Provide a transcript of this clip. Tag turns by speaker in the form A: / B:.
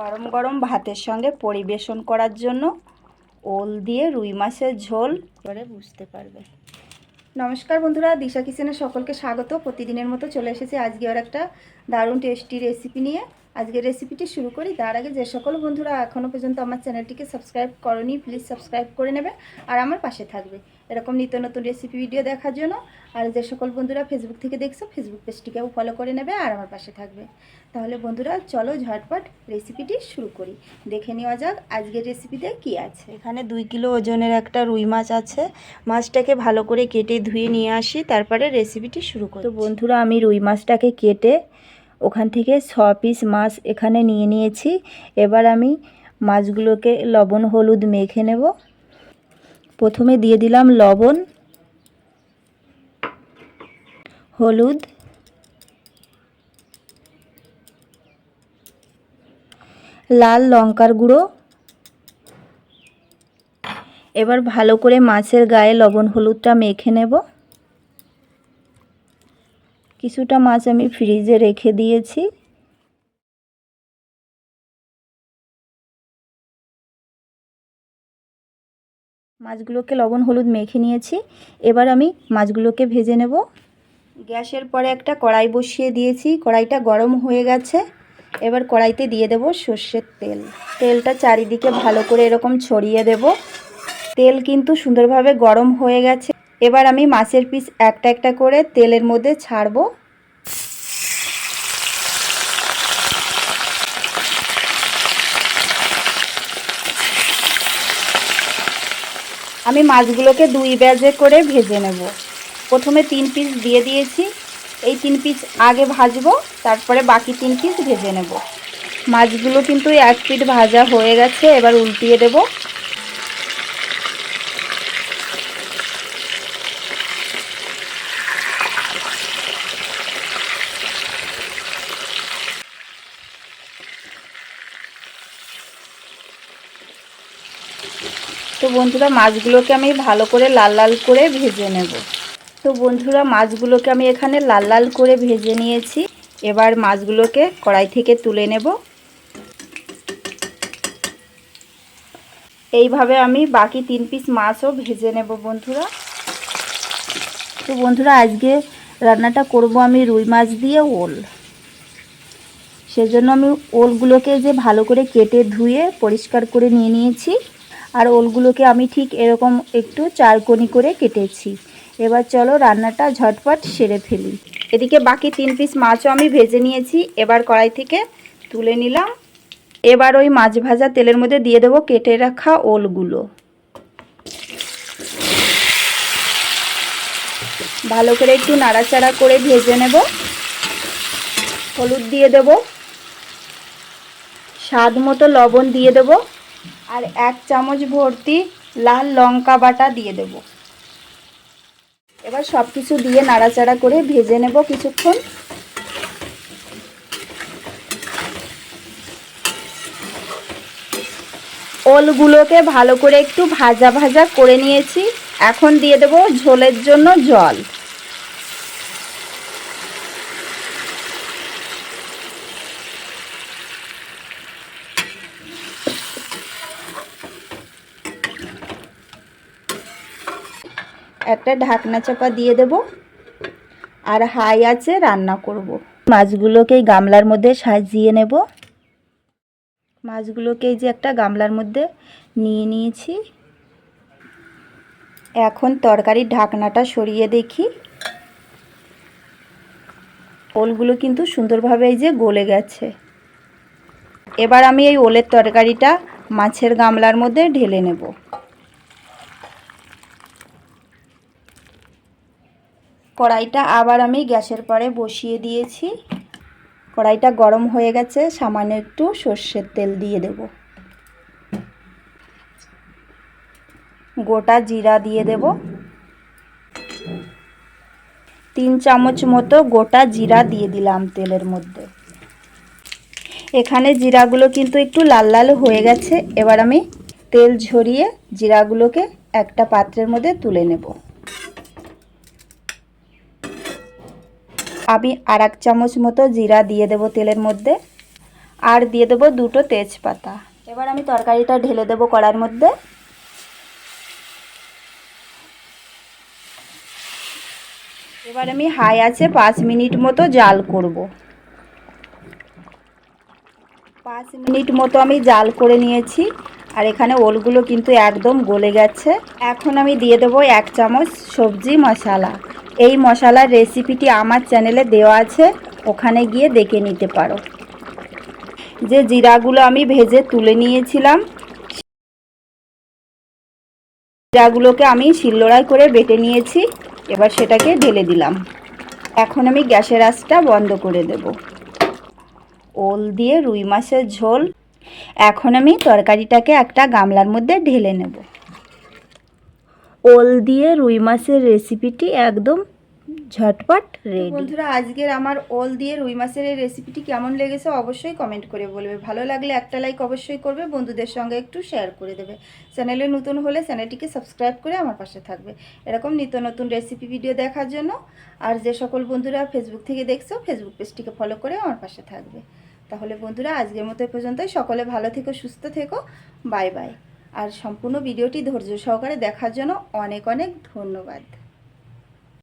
A: গরম গরম ভাতের সঙ্গে পরিবেশন করার জন্য ওল দিয়ে রুই মাছের ঝোল। করে বুঝতে পারবে। নমস্কার বন্ধুরা, দিশা কিচেনে সকলকে স্বাগত। প্রতিদিনের মতো চলে এসেছি আজকে আর একটা দারুণ টেস্টি রেসিপি নিয়ে। আজকের রেসিপিটি শুরু করি। তার আগে যে সকল বন্ধুরা এখনও পর্যন্ত আমার চ্যানেলটিকে সাবস্ক্রাইব করনি প্লিজ সাবস্ক্রাইব করে নেবে আর আমার পাশে থাকবে। এরকম নিত্য নতুন রেসিপি ভিডিও দেখার জন্য। আর যে সকল বন্ধুরা ফেসবুক থেকে দেখছ ফেসবুক পেজটিকেও ফলো করে নেবে আর আমার পাশে থাকবে। তাহলে বন্ধুরা চলো ঝটপট রেসিপিটি শুরু করি। দেখে নেওয়া যাক আজকের রেসিপিতে কি আছে। এখানে দুই কিলো ওজনের একটা রুই মাছ আছে। মাছটাকে ভালো করে কেটে ধুয়ে নিয়ে আসি তারপরে রেসিপিটি শুরু করি। তো বন্ধুরা আমি রুই মাছটাকে কেটে ওখান থেকে ছ পিস মাছ এখানে নিয়ে নিয়েছি। এবার আমি মাছগুলোকে লবণ হলুদ মেখে নেব। প্রথমে দিয়ে দিলাম লবণ, হলুদ, লাল লঙ্কার গুঁড়ো। এবার ভালো করে মাছের গায়ে লবণ হলুদটা মেখে নেব। কিছুটা মাছ আমি ফ্রিজে রেখে দিয়েছি। মাছগুলোকে লবণ, হলুদ মেখে নিয়েছি। এবার আমি মাছগুলোকে ভেজে নেব। গ্যাসের পরে একটা কড়াই বসিয়ে দিয়েছি। কড়াইটা গরম হয়ে গেছে। এবার কড়াইতে দিয়ে দেব সর্ষের তেল। তেলটা চারিদিকে ভালো করে এরকম ছড়িয়ে দেব। তেল কিন্তু সুন্দরভাবে গরম হয়ে গেছে। এবার আমি মাছের পিস একটা একটা করে তেলের মধ্যে ছাড়বো। আমি মাছগুলোকে দুই ব্যাজে করে ভেজে নেব। প্রথমে তিন পিস দিয়ে দিয়েছি। এই তিন পিস আগে ভাজবো, তারপরে বাকি তিন পিস ভেজে নেব। মাছগুলো কিন্তু এক পিঠ ভাজা হয়ে গেছে, এবার উল্টিয়ে দেব। তো বন্ধুরা, মাছগুলোকে আমি ভালো করে লাল লাল করে ভেজে নেব। তো বন্ধুরা, মাছগুলোকে আমি এখানে লাল লাল করে ভেজে নিয়েছি। এবার মাছগুলোকে কড়াই থেকে তুলে নেব। এইভাবে আমি বাকি তিন পিস মাছও ভেজে নেব বন্ধুরা। তো বন্ধুরা, আজকে রান্নাটা করব আমি রুই মাছ দিয়ে ওল। সেজন্য আমি ওলগুলোকে যে ভালো করে কেটে ধুয়ে পরিষ্কার করে নিয়ে নিয়েছি। আর ওলগুলোকে আমি ঠিক এরকম একটু চারকোনি করে কেটেছি। এবার চলো রান্নাটা ঝটপট সেরে ফেলি। এদিকে বাকি তিন পিস মাছও আমি ভেজে নিয়েছি। এবার কড়াই থেকে তুলে নিলাম। এবার ওই মাছ ভাজা তেলের মধ্যে দিয়ে দেবো কেটে রাখা ওলগুলো। ভালো করে একটু নাড়াচাড়া করে ভেজে নেব। হলুদ দিয়ে দেব। স্বাদ মতো লবণ দিয়ে দেব। আর এক চামচ ভর্তি লাল লঙ্কা বাটা দিয়ে দেব। এবার সব কিছু দিয়ে নাড়াচাড়া করে ভেজে নেব কিছুক্ষণ। ওলগুলোকে ভালো করে একটু ভাজা ভাজা করে নিয়েছি। এখন দিয়ে দেব ঝোলের জন্য জল। একটা ঢাকনা চাপা দিয়ে দেব, আর হাই আছে রান্না করব। মাছগুলোকে গামলার মধ্যে সাজিয়ে নেব। মাছগুলোকে যে একটা গামলার মধ্যে নিয়ে নিয়েছি। এখন তরকারির ঢাকনাটা সরিয়ে দেখি। ওলগুলো কিন্তু সুন্দরভাবে এই যে গলে গেছে। এবার আমি এই ওলের তরকারিটা মাছের গামলার মধ্যে ঢেলে নেব। কড়াইটা আবার আমি গ্যাসের পরে বসিয়ে দিয়েছি। কড়াইটা গরম হয়ে গেছে, সামান্য একটু সর্ষের তেল দিয়ে দেব। গোটা জিরা দিয়ে দেব। তিন চামচ মতো গোটা জিরা দিয়ে দিলাম তেলের মধ্যে। এখানে জিরাগুলো কিন্তু একটু লাল লাল হয়ে গেছে, এবার আমি তেল ঝরিয়ে জিরাগুলোকে একটা পাত্রের মধ্যে তুলে নেব। আমি আর এক চামচ মতো জিরা দিয়ে দেব তেলের মধ্যে। আর দিয়ে দেবো দুটো তেজপাতা। এবার আমি তরকারিটা ঢেলে দেবো কড়ার মধ্যে। এবার আমি হাই আছে পাঁচ মিনিট মতো জাল করব। পাঁচ মিনিট মতো আমি জাল করে নিয়েছি। আর এখানে ওলগুলো কিন্তু একদম গলে গেছে। এখন আমি দিয়ে দেবো এক চামচ সবজি মশলা। এই মশলার রেসিপিটি আমার চ্যানেলে দেওয়া আছে, ওখানে গিয়ে দেখে নিতে পারো। যে জিরাগুলো আমি ভেজে তুলে নিয়েছিলাম, জিরাগুলোকে আমি শিলনোড়ায় করে বেটে নিয়েছি, এবার সেটাকে ঢেলে দিলাম। এখন আমি গ্যাসের আঁচটা বন্ধ করে দেব। ওল দিয়ে রুই মাছের ঝোল। এখন আমি তরকারিটাকে একটা গামলার মধ্যে ঢেলে নেব। ওল দিয়ে রুই মাছের রেসিপিটি একদম ঝটপট রেডি বন্ধুরা আজকের আমার ওল দিয়ে রুই মাছের এই রেসিপিটি কেমন লেগেছে অবশ্যই কমেন্ট করে বলবে। ভালো লাগলে একটা লাইক অবশ্যই করবে বন্ধুদের সঙ্গে একটু শেয়ার করে দেবে। চ্যানেলে নতুন হলে চ্যানেলটিকে সাবস্ক্রাইব করে আমার পাশে থাকবে। এরকম নিত্য নতুন রেসিপি ভিডিও দেখার জন্য। আর যে সকল বন্ধুরা ফেসবুক থেকে দেখছ ফেসবুক পেজটিকে ফলো করে আমার পাশে থাকবে। তাহলে বন্ধুরা আজকের মতো পর্যন্তই। সকলে ভালো থেকো সুস্থ থেকো। বাই বাই আর সম্পূর্ণ ভিডিওটি ধৈর্য সহকারে দেখার জন্য অনেক অনেক ধন্যবাদ।